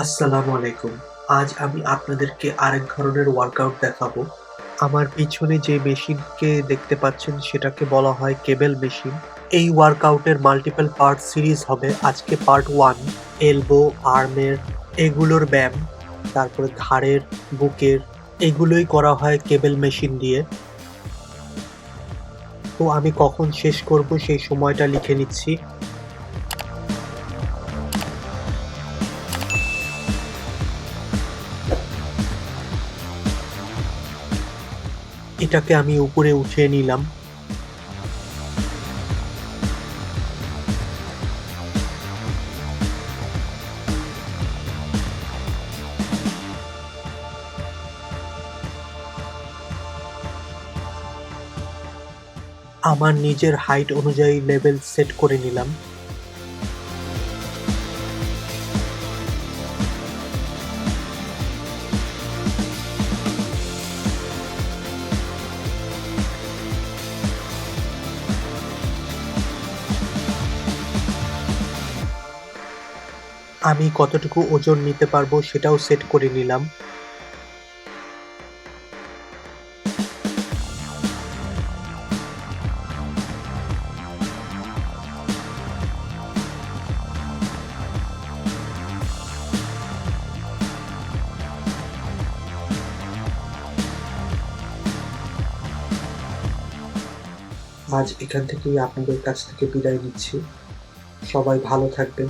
আসসালামু আলাইকুম। আজ আমি আপনাদেরকে আরেক ধরনের ওয়ার্কআউট দেখাবো। আমার পিছনে যে মেশিনকে দেখতে পাচ্ছেন, সেটাকে বলা হয় কেবেল মেশিন। এই ওয়ার্কআউটের মাল্টিপল পার্ট সিরিজ হবে। আজকে পার্ট ওয়ান এলবো আর্মের এগুলোর ব্যায়াম, তারপরে ঘাড়ের, বুকের, এগুলোই করা হয় কেবেল মেশিন দিয়ে। তো আমি কখন শেষ করব সেই সময়টা লিখে নিচ্ছি। এটাকে আমি উপরে উঠিয়ে নিলাম। আমার নিজের হাইট অনুযায়ী লেভেল সেট করে নিলাম। আমি কতটুকু ওজন নিতে পারব সেটাও সেট করে নিলাম। আজ এখান থেকেই আপনাদের কাছ থেকে বিদায় নিচ্ছি। সবাই ভালো থাকবেন।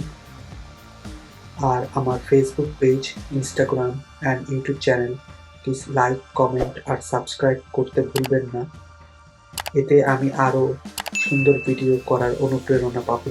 আর আমার Facebook page Instagram and YouTube channel please like comment R subscribe করতে ভুলবেন না। এতে আমি আরও সুন্দর ভিডিও করার অনুপ্রেরণা পাবো।